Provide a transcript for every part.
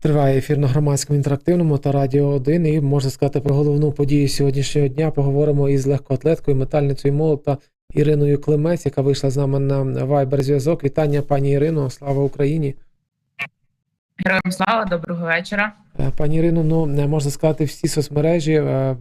Триває ефір на громадському інтерактивному та Радіо 1 і можна сказати про головну подію сьогоднішнього дня. Поговоримо із легкоатлеткою, метальницею молота Іриною Климець, яка вийшла з нами на Viber зв'язок. Вітання, пані Ірино, слава Україні. Героям слава, доброго вечора. Е, Пані Ірино, ну можна сказати, всі соцмережі, е,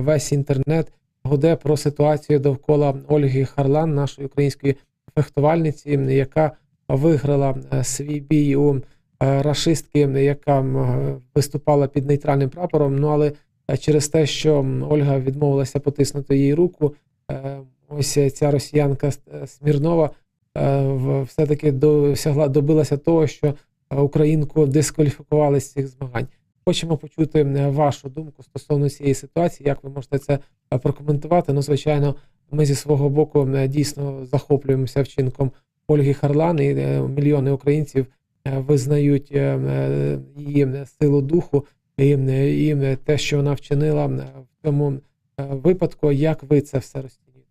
весь інтернет гуде про ситуацію довкола Ольги Харлан, нашої української фехтувальниці, яка виграла е, свій бій у рашистки, яка е, виступала під нейтральним прапором. Ну але е, через те, що Ольга відмовилася потиснути їй руку, е, ось ця росіянка е, Смірнова е, все-таки досягла добилася того, що е, українку дискваліфікували з цих змагань. Хочемо почути е, вашу думку стосовно цієї ситуації. Як ви можете це е, прокоментувати? Ну, звичайно, ми зі свого боку е, дійсно захоплюємося вчинком Ольги Харлан, і е, мільйони українців е, визнають е, е, її силу духу і, е, і е, те, що вона вчинила е, в цьому е, випадку. Як ви це все розцінюєте?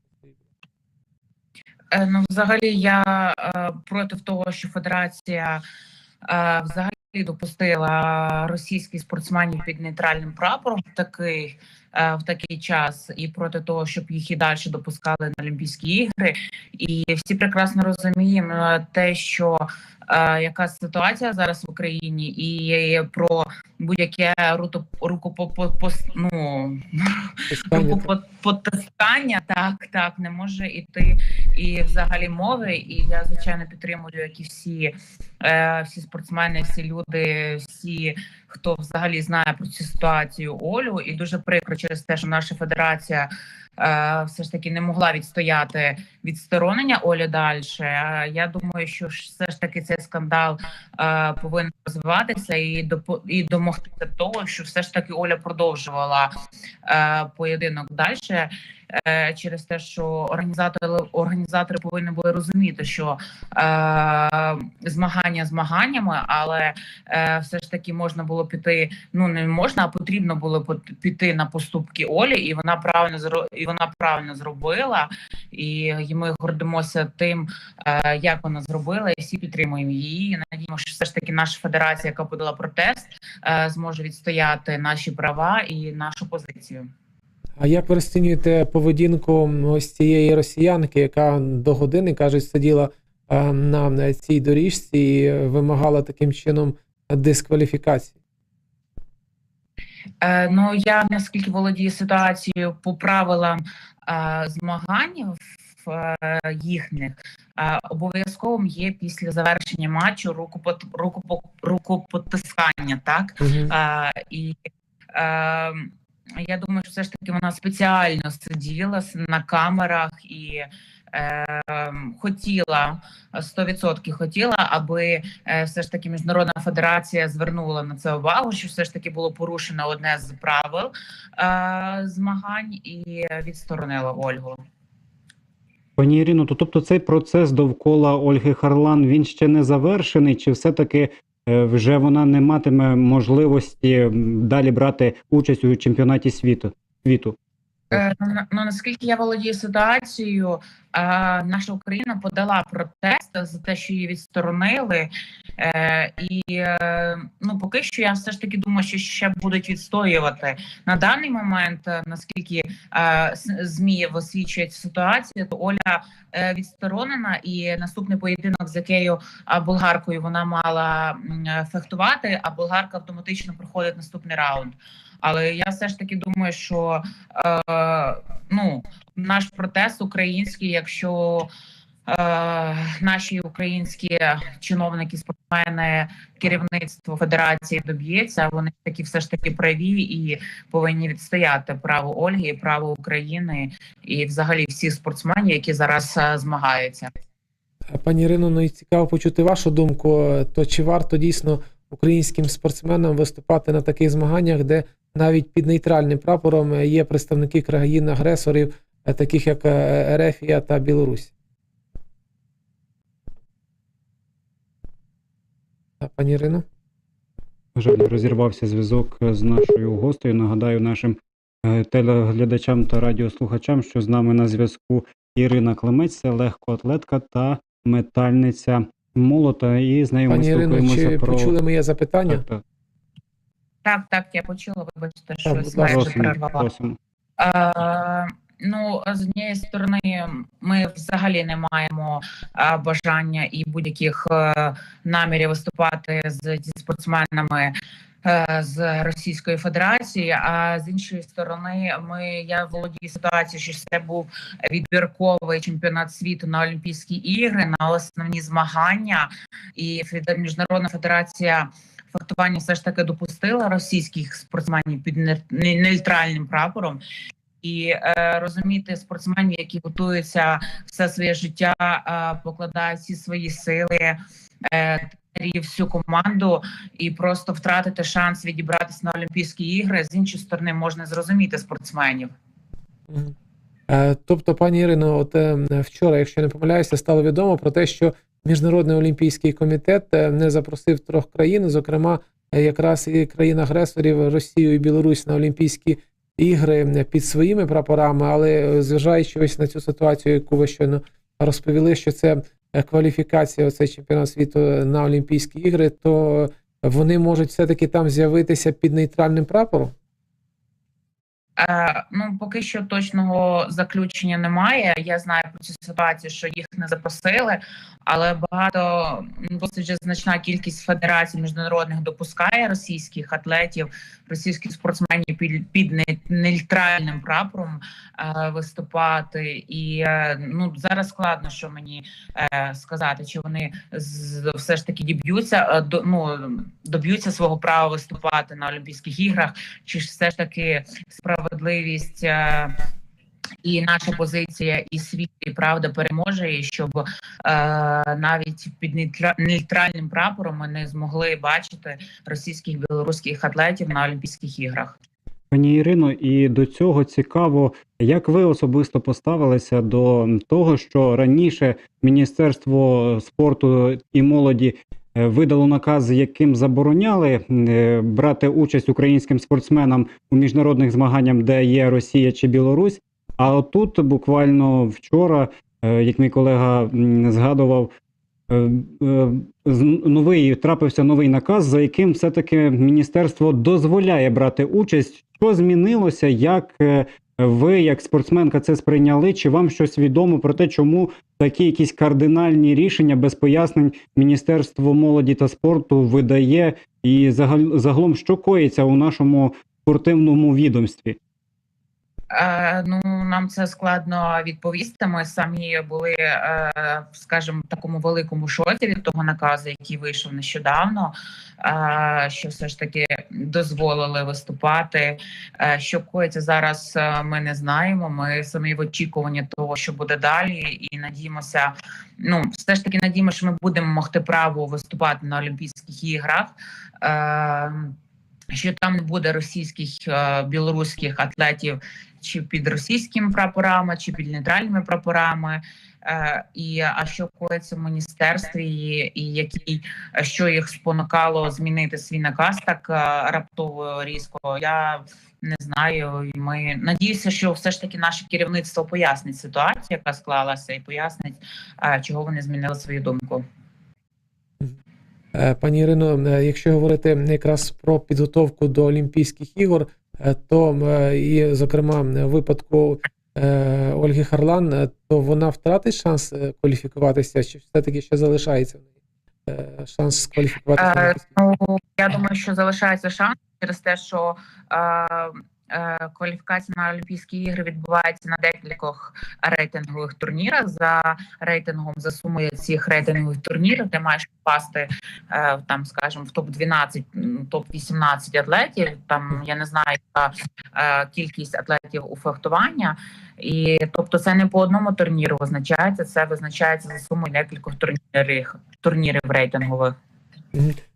Е, Ну, взагалі, я е, проти того, що федерація е, взагалі допустила російських спортсменів під нейтральним прапором в такий, е, в такий час, і проти того, щоб їх і далі допускали на Олімпійські ігри. І всі прекрасно розуміємо те, що е, яка ситуація зараз в Україні, і про будь-яке руто рукопопос, ну, Питання Руку по- потискання, так, так, не може іти і взагалі мови. І я звичайно підтримую, як і всі, е, всі спортсмени, всі люди, всі, хто взагалі знає про цю ситуацію Олю. І дуже прикро через те, що наша федерація е, все ж таки не могла відстояти відсторонення Олі далі. Е, Я думаю, що все ж таки цей скандал е, повинен розвиватися і допо- і домогтися того, що все ж таки Оля продовжувала е, поєдинок далі. Е, через те, що організатори організатори повинні були розуміти, що е, змагання змаганнями, але е, все ж таки можна було піти. Ну не можна, а потрібно було піти на поступки Олі, і вона правильно і вона правильно зробила. І, ми гордимося тим, як вона зробила, і всі підтримуємо її. Надіємося, що все ж таки наша федерація, яка подала протест, зможе відстояти наші права і нашу позицію. А як ви розцінюєте поведінку ось цієї росіянки, яка до години кажуть, сиділа е, на цій доріжці і вимагала таким чином дискваліфікації? Е, ну я наскільки володію ситуацією по правилам е, змагань е, їхніх е, обов'язковим є після завершення матчу рукопот, рукопо, рукопотискання, так Угу. Е, і е, я думаю, що все ж таки вона спеціально сиділа на камерах і е, хотіла 100% хотіла, аби е, все ж таки міжнародна федерація звернула на це увагу, що все ж таки було порушено одне з правил е, змагань і відсторонила Ольгу. Пані Ірино, то тобто цей процес довкола Ольги Харлан він ще не завершений, чи все-таки е, вже вона не матиме можливості далі брати участь у чемпіонаті світу? Е, ну, ну наскільки я володію ситуацією, е, наша Україна подала протест за те, що її відсторонили. Е, і ну поки що я все ж таки думаю, що ще будуть відстоювати на даний момент. Наскільки змі висвічують ситуацію, то Оля відсторонена, і наступний поєдинок з якою болгаркою вона мала фехтувати, а болгарка автоматично проходить наступний раунд. Але я все ж таки думаю, що е, ну, наш протест український, якщо е, наші українські чиновники, спортсмени, керівництво федерації доб'ється, вони такі все ж таки праві і повинні відстояти право Ольги, право України і взагалі всіх спортсменів, які зараз е, змагаються. Пані Ірино, ну і цікаво почути вашу думку. То чи варто дійсно українським спортсменам виступати на таких змаганнях, де навіть під нейтральним прапором є представники країн-агресорів, е, таких як е, Ерефія та Білорусь? Пані Ірино? На жаль, розірвався зв'язок з нашою гостею. Нагадаю нашим е, телеглядачам та радіослухачам, що з нами на зв'язку Ірина Клемець, легкоатлетка та метальниця молота, і з нею ми Пані Ірино, спілкуємося чи про почули моє запитання? Так, так. Так, так, я почула, вибачте, ласка. майже перервала. Е, ну, з однієї сторони, ми взагалі не маємо е, бажання і будь-яких е, намірів виступати з зі спортсменами. е, З Російської Федерації, а з іншої сторони, ми я володію ситуацією, що це був відбірковий чемпіонат світу на Олімпійські ігри на основні змагання, і міжнародна федерація фехтування все ж таки допустила російських спортсменів під не- не- нейтральним прапором. І е, розуміти спортсменів, які готуються все своє життя, е, покладають всі свої сили, е, всю команду, і просто втратити шанс відібратися на Олімпійські ігри. З іншої сторони, можна зрозуміти спортсменів. Е, Тобто, пані Ірино, от е, вчора, якщо я не помиляюся, стало відомо про те, що Міжнародний олімпійський комітет е, не запросив трьох країн, зокрема, е, якраз і країн-агресорів Росію і Білорусь на Олімпійські ігри під своїми прапорами, але е, зважаючи ось на цю ситуацію, яку ви щойно розповіли, що це кваліфікація, оцей чемпіонат світу на Олімпійські ігри, то вони можуть все-таки там з'явитися під нейтральним прапором. Е, ну, поки що точного заключення немає. Я знаю про цю ситуацію, що їх не запросили, але багато досить вже значна кількість федерацій міжнародних допускає російських атлетів, російських спортсменів під, під нейтральним прапором е, виступати. І е, ну зараз складно, що мені е, сказати, чи вони з, все ж таки діб'ються, е, до, ну доб'ються свого права виступати на Олімпійських іграх, чи ж все ж таки справедливість е, і наша позиція, і світ, і правда переможе, і щоб е, навіть під нейтра- нейтральним прапором ми не змогли бачити російських білоруських атлетів на Олімпійських іграх. Пані Ірино, і до цього цікаво, як ви особисто поставилися до того, що раніше Міністерство спорту і молоді видало наказ, яким забороняли е, брати участь українським спортсменам у міжнародних змаганнях, де є Росія чи Білорусь. А отут буквально вчора, е, як мій колега згадував, е, е, новий трапився новий наказ, за яким все-таки міністерство дозволяє брати участь. Що змінилося? Як е, ви, як спортсменка, це сприйняли? Чи вам щось відомо про те, чому такі якісь кардинальні рішення без пояснень Міністерство молоді та спорту видає? І загалом, що коїться у нашому спортивному відомстві? А, ну нам це складно відповісти. Ми самі були, е, скажімо, в такому великому шоці від того наказу, який вийшов нещодавно. Е, що все ж таки дозволили виступати. Е, що коїться зараз, ми не знаємо. Ми самі в очікуванні того, що буде далі, і надіємося. Ну, все ж таки надіємося, що ми будемо могти право виступати на Олімпійських іграх. Що там не буде російських е, білоруських атлетів чи під російськими прапорами, чи під нейтральними прапорами. Е, і а що коїться в міністерстві, і, і який що їх спонукало змінити свій наказ так е, раптово різко? Я не знаю. І Ми надіюся, що все ж таки наше керівництво пояснить ситуацію, яка склалася, і пояснить, чого вони змінили свою думку. Е, Пані Ірино, е, якщо говорити якраз про підготовку до Олімпійських ігор, е, то і, зокрема, в випадку Ольги Харлан, то вона втратить шанс кваліфікуватися, чи все-таки ще залишається в неї шанс кваліфікуватися? Ну я думаю, що залишається шанс через те, що кваліфікація на Олімпійські ігри відбувається на декількох рейтингових турнірах. За рейтингом за сумою цих рейтингових турнірів, ти маєш попасти е, там, скажімо, в топ 12 топ 18 атлетів. Там я не знаю, яка е, кількість атлетів у фехтування. І тобто, це не по одному турніру визначається, це визначається за сумою декількох турнірів турнірів рейтингових.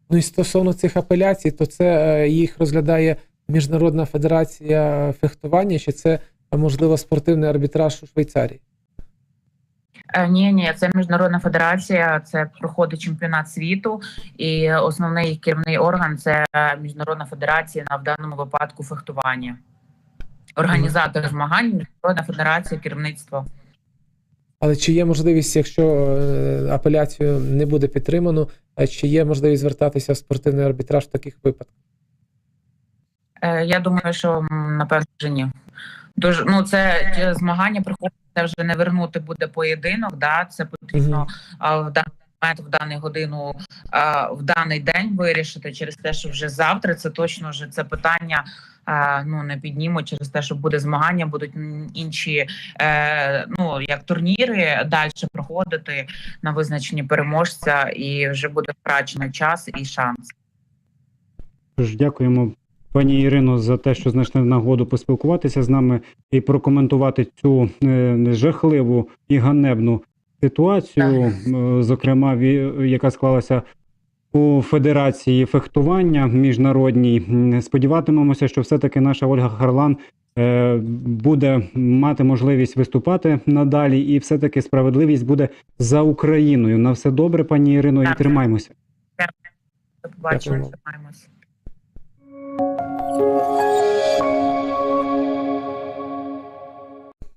Ну і стосовно цих апеляцій, то це е, їх розглядає Міжнародна федерація фехтування, чи це можливо спортивний арбітраж у Швейцарії? Е, Ні, ні, це міжнародна федерація, це проходить чемпіонат світу, і основний керівний орган це міжнародна федерація на в даному випадку фехтування. Організатор змагань, міжнародна федерація, керівництво. Але чи є можливість, якщо е, апеляцію не буде підтримано, е, чи є можливість звертатися в спортивний арбітраж в таких випадках? Е, Я думаю, що напевно вже ні. Дуже ну це змагання приходить, це вже не вернути буде поєдинок. Да, це потрібно а, в даний момент, в дану годину, а, в даний день вирішити через те, що вже завтра це точно вже це питання. а, Ну не підніму через те, що буде змагання, будуть інші е, ну як турніри далі проходити на визначенні переможця, і вже буде втрачено час і шанс. Тож дякуємо пані Ірино за те, що знайшли нагоду поспілкуватися з нами і прокоментувати цю е, жахливу і ганебну ситуацію, е, зокрема, яка склалася у Федерації фехтування міжнародній. Сподіватимемося, що все-таки наша Ольга Харлан е, буде мати можливість виступати надалі, і все-таки справедливість буде за Україною. На все добре, пані Ірино, і Так. тримаймося. До Oh.